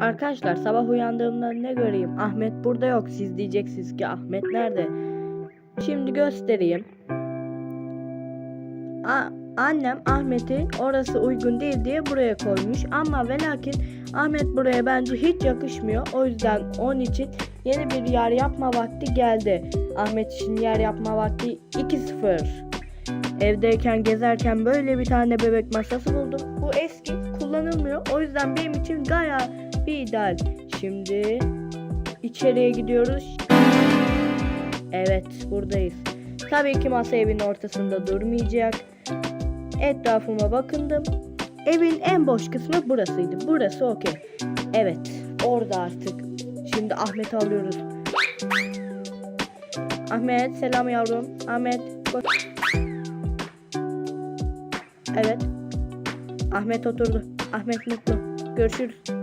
Arkadaşlar sabah uyandığımda ne göreyim? Ahmet burada yok. Siz diyeceksiniz ki Ahmet nerede? Şimdi göstereyim. A- annem Ahmet'i orası uygun değil diye buraya koymuş. Ama ve lakin Ahmet buraya bence hiç yakışmıyor. O yüzden onun için yeni bir yer yapma vakti geldi. Ahmet için yer yapma vakti 2-0. Evdeyken gezerken böyle bir tane bebek masası buldum. Bu eski kullanılmıyor. O yüzden benim için gayet bir ideal. Şimdi içeriye gidiyoruz. Evet buradayız. Tabii ki masa evin ortasında durmayacak. Etrafıma bakındım. Evin en boş kısmı burasıydı. Burası okey. Evet orada artık. Şimdi Ahmet'i alıyoruz. Ahmet selam yavrum. Ahmet bak. Evet. Ahmet oturdu. Ahmet mutlu. Görüşürüz.